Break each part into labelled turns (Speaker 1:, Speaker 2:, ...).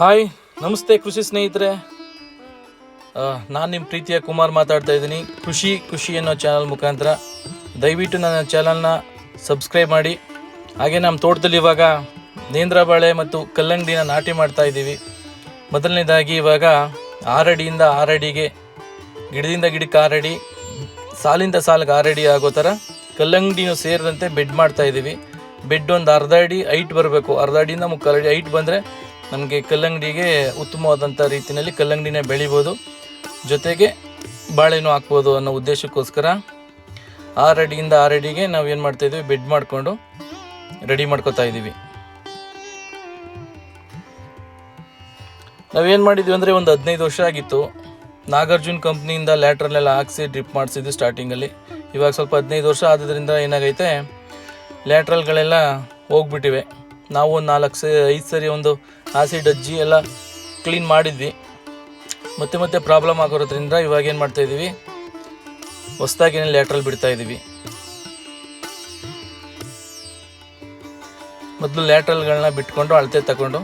Speaker 1: Hi, ನಮಸ್ತೆ ಕೃಷಿ ಸ್ನೇಹಿತರೆ. ನಾನು ನಿಮ್ಮ ಪ್ರೀತಿಯ ಕುಮಾರ್ ಮಾತಾಡ್ತಾ ಇದ್ದೀನಿ. ಖುಷಿ ಖುಷಿ ಅನ್ನೋ ಚಾನಲ್ ಮುಖಾಂತರ ದಯವಿಟ್ಟು ನನ್ನ ಚಾನಲ್ನ ಸಬ್ಸ್ಕ್ರೈಬ್ ಮಾಡಿ. ಹಾಗೆ ನಮ್ಮ ತೋಟದಲ್ಲಿ ಇವಾಗ ನೇಂದ್ರ ಬಾಳೆ ಮತ್ತು ಕಲ್ಲಂಗಡಿನ ನಾಟಿ ಮಾಡ್ತಾ ಇದ್ದೀವಿ. ಮೊದಲನೇದಾಗಿ ಇವಾಗ ಆರಡಿಯಿಂದ ಆರಡಿಗೆ, ಗಿಡದಿಂದ ಗಿಡಕ್ಕೆ ಆರಡಿ, ಸಾಲಿಂದ ಸಾಲಿಗೆ ಆರಡಿ ಆಗೋ ಥರ ಕಲ್ಲಂಗಡಿನೂ ಸೇರಿದಂತೆ ಬೆಡ್ ಮಾಡ್ತಾ ಇದ್ದೀವಿ. ಬೆಡ್ ಒಂದು ಅರ್ಧ ಅಡಿ ಹೈಟ್ ಬರಬೇಕು. ಅರ್ಧ ಅಡಿಯಿಂದ ಮುಕ್ಕಾಲು ಅಡಿ ಹೈಟ್ ಬಂದರೆ ನಮಗೆ ಕಲ್ಲಂಗಡಿಗೆ ಉತ್ತಮವಾದಂಥ ರೀತಿಯಲ್ಲಿ ಕಲ್ಲಂಗಡಿನ ಬೆಳಿಬೋದು. ಜೊತೆಗೆ ಬಾಳೆನೂ ಹಾಕ್ಬೋದು ಅನ್ನೋ ಉದ್ದೇಶಕ್ಕೋಸ್ಕರ ಆರು ಅಡಿಯಿಂದ ಆರು ಅಡಿಗೆ ನಾವು ಏನು ಮಾಡ್ತಾಯಿದ್ವಿ ಬೆಡ್ ಮಾಡಿಕೊಂಡು ರೆಡಿ ಮಾಡ್ಕೋತಾ ಇದ್ದೀವಿ ನಾವೇನು ಮಾಡಿದ್ವಿ ಅಂದರೆ ಒಂದು ಹದಿನೈದು ವರ್ಷ ಆಗಿತ್ತು. ನಾಗಾರ್ಜುನ್ ಕಂಪ್ನಿಯಿಂದ ಲ್ಯಾಟ್ರಲ್ಲೆಲ್ಲ ಹಾಕ್ಸಿ ಡ್ರಿಪ್ ಮಾಡಿಸಿದ್ವಿ ಸ್ಟಾರ್ಟಿಂಗಲ್ಲಿ ಇವಾಗ ಸ್ವಲ್ಪ ಹದಿನೈದು ವರ್ಷ ಆದ್ದರಿಂದ ಏನಾಗೈತೆ? ಲ್ಯಾಟ್ರಲ್ಗಳೆಲ್ಲ ಹೋಗ್ಬಿಟ್ಟಿವೆ. ನಾವು ಒಂದು ನಾಲ್ಕು ಸರಿ ಐದು ಸರಿ ಒಂದು ಆಸಿಡ್ ಅಜ್ಜಿ ಎಲ್ಲ ಕ್ಲೀನ್ ಮಾಡಿದ್ವಿ. ಮತ್ತೆ ಮತ್ತೆ ಪ್ರಾಬ್ಲಮ್ ಆಗಿರೋದ್ರಿಂದ ಇವಾಗ ಏನು ಮಾಡ್ತಾ ಇದ್ದೀವಿ ಹೊಸ್ದಾಗಿನೇ ಲ್ಯಾಟ್ರಲ್ ಬಿಡ್ತಾ ಇದ್ದೀವಿ ಮೊದಲು ಲ್ಯಾಟ್ರಲ್ಗಳನ್ನ ಬಿಟ್ಕೊಂಡು ಅಳತೆ ತಗೊಂಡು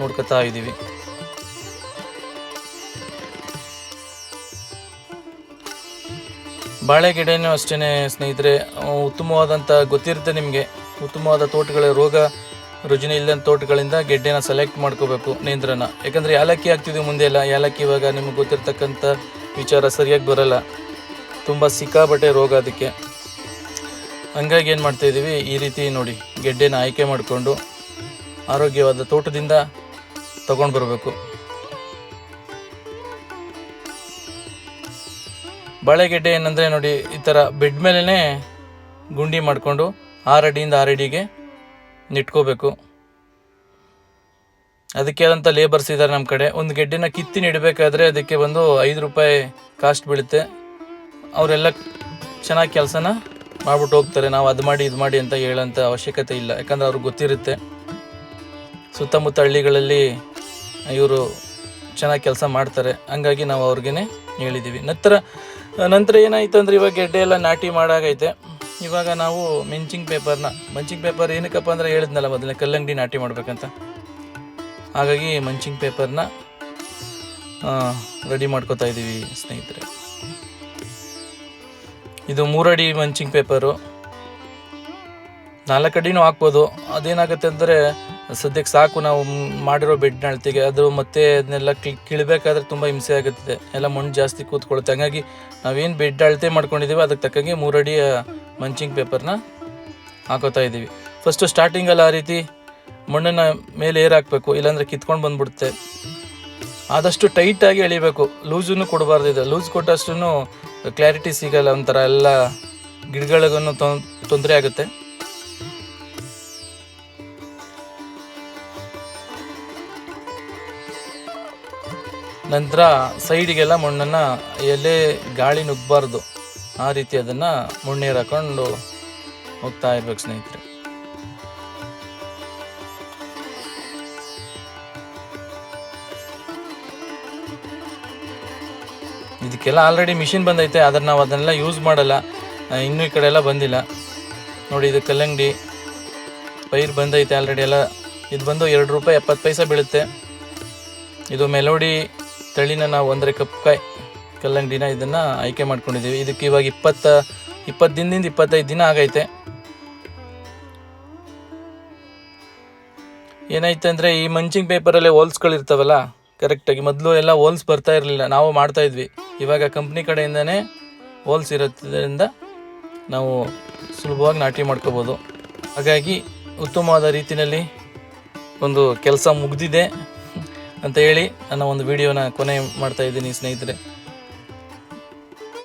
Speaker 1: ನೋಡ್ಕೊತಾ ಇದ್ದೀವಿ ಬಾಳೆ ಗಿಡನೂ ಅಷ್ಟೇ ಸ್ನೇಹಿತರೆ ಉತ್ತಮವಾದಂಥ ಗೊತ್ತಿರುತ್ತೆ ನಿಮಗೆ. ಉತ್ತಮವಾದ ತೋಟಗಳ ರೋಗ ರುಜಿನ ಇಲ್ಲದ ತೋಟಗಳಿಂದ ಗೆಡ್ಡೆನ ಸೆಲೆಕ್ಟ್ ಮಾಡ್ಕೋಬೇಕು ನೇಂದ್ರನ. ಯಾಕಂದರೆ ಏಲಕ್ಕಿ ಹಾಕ್ತಿದ್ವಿ ಮುಂದೆ ಎಲ್ಲ. ಏಲಕ್ಕಿ ಇವಾಗ ನಿಮಗೆ ಗೊತ್ತಿರ್ತಕ್ಕಂಥ ವಿಚಾರ ಸರಿಯಾಗಿ ಬರಲ್ಲ. ತುಂಬ ಸಿಕ್ಕಾಬಟ್ಟೆ ರೋಗ ಅದಕ್ಕೆ. ಹಂಗಾಗಿ ಏನು ಮಾಡ್ತಾಯಿದ್ದೀವಿ ಈ ರೀತಿ ನೋಡಿ, ಗೆಡ್ಡೆನ ಆಯ್ಕೆ ಮಾಡಿಕೊಂಡು ಆರೋಗ್ಯವಾದ ತೋಟದಿಂದ ತಗೊಂಡು ಬರಬೇಕು. ಬಾಳೆಗೆಡ್ಡೆ ಏನಂದರೆ ನೋಡಿ, ಈ ಥರ ಬೆಡ್ ಮೇಲೇ ಗುಂಡಿ ಮಾಡಿಕೊಂಡು ಆರಡಿಯಿಂದ ಆರಡಿಗೆ ನಿಟ್ಕೋಬೇಕು. ಅದಕ್ಕೆ ಆದಂಥ ಲೇಬರ್ಸ್ ಇದ್ದಾರೆ ನಮ್ಮ ಕಡೆ. ಒಂದು ಗೆಡ್ಡೆನ ಕಿತ್ತಿ ನೆಡಬೇಕಾದ್ರೆ ಅದಕ್ಕೆ ಒಂದು ಐದು ರೂಪಾಯಿ ಕಾಸ್ಟ್ ಬೀಳುತ್ತೆ. ಅವರೆಲ್ಲ ಚೆನ್ನಾಗಿ ಕೆಲಸನ ಮಾಡ್ಬಿಟ್ಟು ಹೋಗ್ತಾರೆ. ನಾವು ಅದು ಮಾಡಿ, ಇದು ಮಾಡಿ ಅಂತ ಹೇಳೋಂಥ ಅವಶ್ಯಕತೆ ಇಲ್ಲ. ಯಾಕಂದ್ರೆ ಅವ್ರಿಗೆ ಗೊತ್ತಿರುತ್ತೆ. ಸುತ್ತಮುತ್ತ ಹಳ್ಳಿಗಳಲ್ಲಿ ಇವರು ಚೆನ್ನಾಗಿ ಕೆಲಸ ಮಾಡ್ತಾರೆ. ಹಂಗಾಗಿ ನಾವು ಅವ್ರಿಗೇ ಹೇಳಿದ್ದೀವಿ ನಂತರ ನಂತರ ಏನಾಯ್ತು ಅಂದರೆ ಇವಾಗ ಗೆಡ್ಡೆ ಎಲ್ಲ ನಾಟಿ ಮಾಡಾಗೈತೆ. ಇವಾಗ ನಾವು ಮಿಂಚಿಂಗ್ ಪೇಪರ್ನ, ಮಂಚಿಂಗ್ ಪೇಪರ್ ಏನಕ್ಕಪ್ಪ ಅಂದರೆ ಹೇಳಿದ್ನಲ್ಲ ಮೊದಲನೇ ಕಲ್ಲಂಗಡಿ ನಾಟಿ ಮಾಡಬೇಕಂತ. ಹಾಗಾಗಿ ಮಂಚಿಂಗ್ ಪೇಪರ್ನ ರೆಡಿ ಮಾಡ್ಕೋತಾ ಇದ್ದೀವಿ ಸ್ನೇಹಿತರೆ. ಇದು ಮೂರಡಿ ಮಂಚಿಂಗ್ ಪೇಪರು. ನಾಲ್ಕು ಅಡಿನೂ ಹಾಕ್ಬೋದು. ಅದೇನಾಗುತ್ತೆ ಅಂದರೆ ಸದ್ಯಕ್ಕೆ ಸಾಕು ನಾವು ಮಾಡಿರೋ ಬೆಡ್ ಅಳತೆಗೆ, ಅದು ಮತ್ತೆ ಅದನ್ನೆಲ್ಲ ಕೀಳಬೇಕಾದ್ರೆ ತುಂಬ ಹಿಂಸೆ ಆಗುತ್ತದೆ. ಎಲ್ಲ ಮಣ್ಣು ಜಾಸ್ತಿ ಕೂತ್ಕೊಳ್ಳುತ್ತೆ. ಹಾಗಾಗಿ ನಾವೇನು ಬೆಡ್ ಅಳತೆ ಮಾಡ್ಕೊಂಡಿದ್ದೀವಿ ಅದಕ್ಕೆ ತಕ್ಕಂಗೆ ಮೂರಡಿ ಮಂಚಿಂಗ್ ಪೇಪರ್ನ ಹಾಕೋತಾ ಇದ್ದೀವಿ. ಫಸ್ಟು ಸ್ಟಾರ್ಟಿಂಗಲ್ಲಿ ಆ ರೀತಿ ಮಣ್ಣನ್ನು ಮೇಲೆ ಏರ್ ಹಾಕಬೇಕು, ಇಲ್ಲಾಂದರೆ ಕಿತ್ಕೊಂಡು ಬಂದ್ಬಿಡುತ್ತೆ. ಆದಷ್ಟು ಟೈಟಾಗಿ ಎಳಿಬೇಕು. ಲೂಸನ್ನು ಕೊಡಬಾರ್ದು ಇದು. ಲೂಸ್ ಕೊಟ್ಟಷ್ಟು ಕ್ಲಾರಿಟಿ ಸಿಗಲ್ಲ ಒಂಥರ ಎಲ್ಲ ಗಿಡಗಳಿಗೂ ತೊಂದರೆ ಆಗುತ್ತೆ. ನಂತರ ಸೈಡಿಗೆಲ್ಲ ಮಣ್ಣನ್ನು ಎಲೆ ಗಾಳಿ ನುಗ್ಗಬಾರ್ದು ಆ ರೀತಿ ಅದನ್ನು ಮುಣ್ಣೀರು ಹಾಕೊಂಡು ಹೋಗ್ತಾ ಇರ್ಬೇಕು ಸ್ನೇಹಿತರೆ. ಇದಕ್ಕೆಲ್ಲ ಆಲ್ರೆಡಿ ಮಿಷಿನ್ ಬಂದೈತೆ, ಆದರೆ ನಾವು ಅದನ್ನೆಲ್ಲ ಯೂಸ್ ಮಾಡಲ್ಲ. ಇನ್ನೂ ಈ ಕಡೆ ಎಲ್ಲ ಬಂದಿಲ್ಲ. ನೋಡಿ, ಇದು ಕಲ್ಲಂಗಡಿ ಪೈರು ಬಂದೈತೆ ಆಲ್ರೆಡಿ ಎಲ್ಲ. ಇದು ಬಂದು ಎರಡು ರೂಪಾಯಿ ಎಪ್ಪತ್ತು ಪೈಸೆ ಬೀಳುತ್ತೆ. ಇದು ಮೆಲೋಡಿ ತಳಿನ ನಾವು ಅಂದರೆ ಕಪ್ಪಕಾಯಿ ಕಲ್ಲಂಗಡಿನ ಇದನ್ನು ಆಯ್ಕೆ ಮಾಡ್ಕೊಂಡಿದ್ದೀವಿ. ಇದಕ್ಕೆ ಇವಾಗ ಇಪ್ಪತ್ತ, ಇಪ್ಪತ್ತು ದಿನದಿಂದ ಇಪ್ಪತ್ತೈದು ದಿನ ಆಗೈತೆ. ಏನಾಯ್ತು ಅಂದರೆ ಈ ಮಂಚಿಂಗ್ ಪೇಪರಲ್ಲಿ ಹೋಲ್ಸ್ಗಳಿರ್ತಾವಲ್ಲ ಕರೆಕ್ಟಾಗಿ ಮೊದಲು ಎಲ್ಲ ಹೋಲ್ಸ್ ಬರ್ತಾ ಇರಲಿಲ್ಲ. ನಾವು ಮಾಡ್ತಾ ಇದ್ವಿ. ಇವಾಗ ಕಂಪ್ನಿ ಕಡೆಯಿಂದನೇ ಹೋಲ್ಸ್ ಇರೋದ್ರಿಂದ ನಾವು ಸುಲಭವಾಗಿ ನಾಟಿ ಮಾಡ್ಕೋಬೋದು. ಹಾಗಾಗಿ ಉತ್ತಮವಾದ ರೀತಿಯಲ್ಲಿ ಒಂದು ಕೆಲಸ ಮುಗಿದಿದೆ ಅಂತ ಹೇಳಿ ನನ್ನ ಒಂದು ವಿಡಿಯೋನ ಕೊನೆ ಮಾಡ್ತಾ ಇದ್ದೀನಿ ಸ್ನೇಹಿತರೆ.